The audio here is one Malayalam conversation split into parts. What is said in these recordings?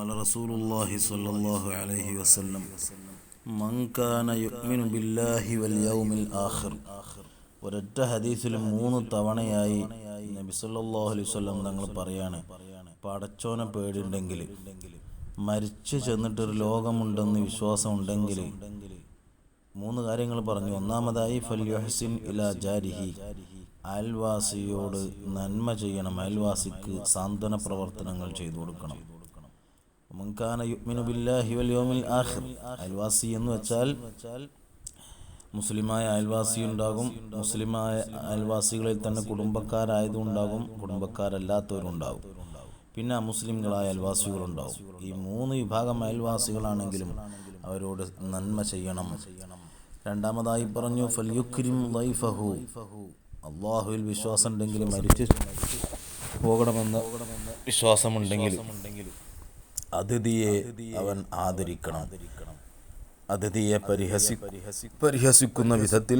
قال رسول الله صلى الله عليه وسلم من كان يؤمن بالله واليوم الآخر ഒരൊറ്റ ഹദീസിൽ മൂന്ന് തവണയായി നബി സല്ലല്ലാഹു അലൈഹി വസല്ലം തങ്ങൾ പറയാണ് പടച്ചോനെ പേടിയുണ്ടെങ്കിൽ മരിച്ചു ചെന്നിട്ടൊരു ലോകമുണ്ടെന്ന് വിശ്വാസമുണ്ടെങ്കിൽ മൂന്ന് കാര്യങ്ങൾ പറഞ്ഞു ഒന്നാമതായി ഫല്യുഹസിൻ ഇലാ ജാരിഹി അയൽവാസിയോട് നന്മ ചെയ്യണം അയൽവാസിക്ക് സാന്ത്വന പ്രവർത്തനങ്ങൾ ചെയ്തു കൊടുക്കണം അയൽവാസി എന്ന് വെച്ചാൽ മുസ്ലിമായ അയൽവാസി ഉണ്ടാകും മുസ്ലിമായ അയൽവാസികളിൽ തന്നെ കുടുംബക്കാരായതുണ്ടാകും. കുടുംബക്കാരല്ലാത്തവരുണ്ടാകും. പിന്നെ മുസ്ലിങ്ങളായ അയൽവാസികളുണ്ടാവും ഈ മൂന്ന് വിഭാഗം അയൽവാസികളാണെങ്കിലും അവരോട് നന്മ ചെയ്യണം. രണ്ടാമതായി പറഞ്ഞു ഫൽയുക്രിം ലൈഫഹു അള്ളാഹുവിൽ വിശ്വാസം മരിച്ചു പോകണമെന്ന് വിശ്വാസമുണ്ടെങ്കിൽ. അതിഥിയെ അവൻ ആദരിക്കണം. അതിഥിയെ പരിഹസി പരിഹസിക്കുന്ന വിധത്തിൽ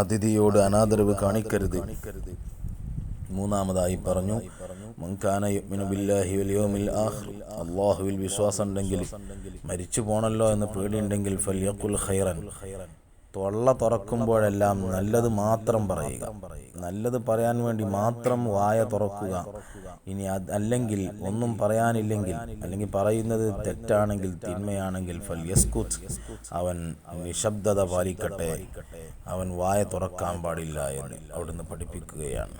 അതിഥിയോട് അനാദരവ് കാണിക്കരുത്. മൂന്നാമതായി പറഞ്ഞു അള്ളാഹുവിൽ യുഅ്മിനു ബില്ലാഹി വൽ യൗമിൽ ആഖിർ. അല്ലാഹുവിൽ വിശ്വാസം ഉണ്ടെങ്കിൽ മരിച്ചു പോണല്ലോ എന്ന് പേടിയുണ്ടെങ്കിൽ ഫൽയഖുൽ ഖൈറൻ. തൊള്ള തുറക്കുമ്പോഴെല്ലാം നല്ലത് മാത്രം പറയുക. നല്ലത് പറയാൻ വേണ്ടി മാത്രം വായ തുറക്കുക. ഇനി അല്ലെങ്കിൽ ഒന്നും പറയാനില്ലെങ്കിൽ അല്ലെങ്കിൽ പറയുന്നത് തെറ്റാണെങ്കിൽ തിന്മയാണെങ്കിൽ അവൻ നിശബ്ദത പാലിക്കട്ടെ. അവൻ വായ തുറക്കാൻ പാടില്ല എന്ന് അവിടുന്ന് പഠിപ്പിക്കുകയാണ്.